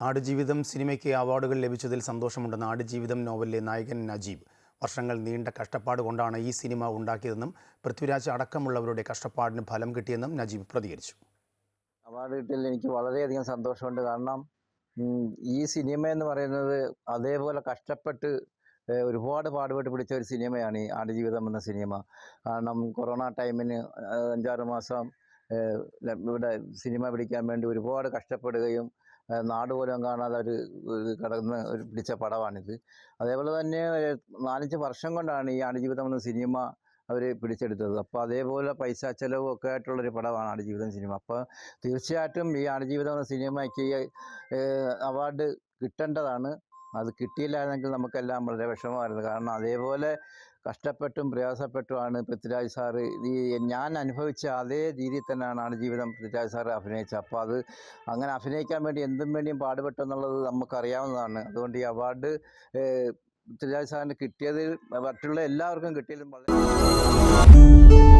ആടുജീവിതം സിനിമയ്ക്ക് അവാർഡുകൾ ലഭിച്ചതിൽ സന്തോഷമുണ്ടെന്ന് ആടുജീവിതം നോവലിലെ നായകൻ നജീബ്. വർഷങ്ങൾ നീണ്ട കഷ്ടപ്പാട് കൊണ്ടാണ് ഈ സിനിമ ഉണ്ടാക്കിയതെന്നും പൃഥ്വിരാജ് അടക്കമുള്ളവരുടെ കഷ്ടപ്പാടിന് ഫലം കിട്ടിയെന്നും നജീബ് പ്രതികരിച്ചു. അവാർഡ് കിട്ടിയതിൽ എനിക്ക് വളരെയധികം സന്തോഷമുണ്ട്. കാരണം ഈ സിനിമ എന്ന് പറയുന്നത് അതേപോലെ കഷ്ടപ്പെട്ട് ഒരുപാട് പാടുപെട്ട് പിടിച്ച ഒരു സിനിമയാണ് ഈ ആടുജീവിതം എന്ന സിനിമ. കാരണം കൊറോണ ടൈമിന് അഞ്ചാറ് മാസം ഇവിടെ സിനിമ പിടിക്കാൻ വേണ്ടി ഒരുപാട് കഷ്ടപ്പെടുകയും നാട് പോലും കാണാതെ ഒരു കിടന്ന് ഒരു പിടിച്ച പടമാണിത്. അതേപോലെ തന്നെ നാലഞ്ച് വർഷം കൊണ്ടാണ് ഈ ആടുജീവിതം എന്ന സിനിമ അവർ പിടിച്ചെടുത്തത്. അപ്പോൾ അതേപോലെ പൈസ ചെലവും ഒക്കെ ആയിട്ടുള്ളൊരു പടമാണ് ആടുജീവിതം സിനിമ. അപ്പോൾ തീർച്ചയായിട്ടും ഈ ആടുജീവിതം എന്ന സിനിമയ്ക്ക് അവാർഡ് കിട്ടേണ്ടതാണ്. അത് കിട്ടിയില്ലായിരുന്നെങ്കിൽ നമുക്കെല്ലാം വളരെ വിഷമമായിരുന്നു. കാരണം അതേപോലെ കഷ്ടപ്പെട്ടും പ്രയാസപ്പെട്ടുമാണ് പൃഥ്വിരാജ് സാറ് ഈ ഞാൻ അനുഭവിച്ച അതേ രീതിയിൽ തന്നെയാണ് ആണ് ജീവിതം പൃഥ്വിരാജ് സാറ് അഭിനയിച്ചത്. അപ്പോൾ അത് അങ്ങനെ അഭിനയിക്കാൻ വേണ്ടി എന്തും വേണ്ടിയും പാടുപെട്ടെന്നുള്ളത് നമുക്കറിയാവുന്നതാണ്. അതുകൊണ്ട് ഈ അവാർഡ് പൃഥ്വിരാജ് സാറിന് കിട്ടിയതിൽ മറ്റുള്ള എല്ലാവർക്കും കിട്ടിയതിലും വളരെ